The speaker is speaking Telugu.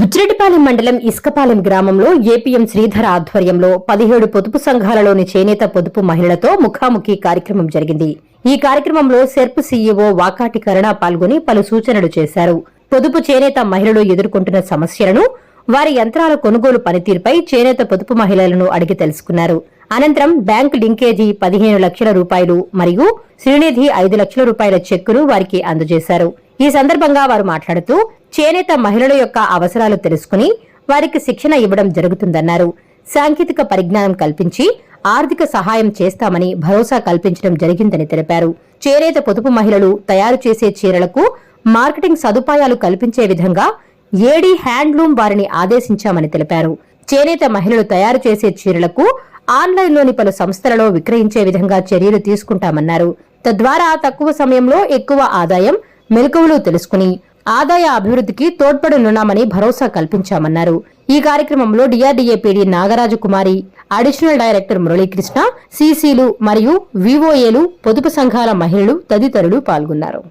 బుచ్చిరెడ్డిపాలెం మండలం ఇసుకపాలెం గ్రామంలో ఏపీఎం శ్రీధర ఆధ్వర్యంలో పదిహేడు పొదుపు సంఘాలలోని చేనేత పొదుపు మహిళలతో ముఖాముఖి కార్యక్రమం జరిగింది. ఈ కార్యక్రమంలో సెర్ప్ సీఈఓ వాకాటి కరుణ పాల్గొని పలు సూచనలు చేశారు. పొదుపు చేనేత మహిళలు ఎదుర్కొంటున్న సమస్యలను వారి యంత్రాల కొనుగోలు పనితీరుపై చేనేత పొదుపు మహిళలను అడిగి తెలుసుకున్నారు. అనంతరం బ్యాంకు లింకేజీ పదిహేను లక్షల రూపాయలు మరియు శ్రీనిధి ఐదు లక్షల రూపాయల చెక్కును వారికి అందజేశారు. ఈ సందర్భంగా వారు మాట్లాడుతూ చేనేత మహిళల యొక్క అవసరాలు తెలుసుకుని వారికి శిక్షణ ఇవ్వడం జరుగుతుందన్నారు. సాంకేతిక పరిజ్ఞానం కల్పించి ఆర్థిక సహాయం చేస్తామని భరోసా కల్పించడం జరిగిందని తెలిపారు. చేనేత పొదుపు మహిళలు తయారు చేసే చీరలకు మార్కెటింగ్ సదుపాయాలు కల్పించే విధంగా ఏడీ హ్యాండ్లూమ్ వారిని ఆదేశించామని తెలిపారు. చేనేత మహిళలు తయారు చేసే చీరలకు ఆన్లైన్లోని పలు సంస్థలలో విక్రయించే విధంగా చర్యలు తీసుకుంటామన్నారు. తద్వారా తక్కువ సమయంలో ఎక్కువ ఆదాయం మెలకువలు తెలుసుకుని ఆదాయ అభివృద్ధికి తోడ్పడనున్నామని భరోసా కల్పించామన్నారు. ఈ కార్యక్రమంలో DRDA PD Nagaraju Kumari additional director Muralikrishna సీసీలు మరియు వివోఏలు పొదుపు సంఘాల మహిళలు తదితరులు పాల్గొన్నారు.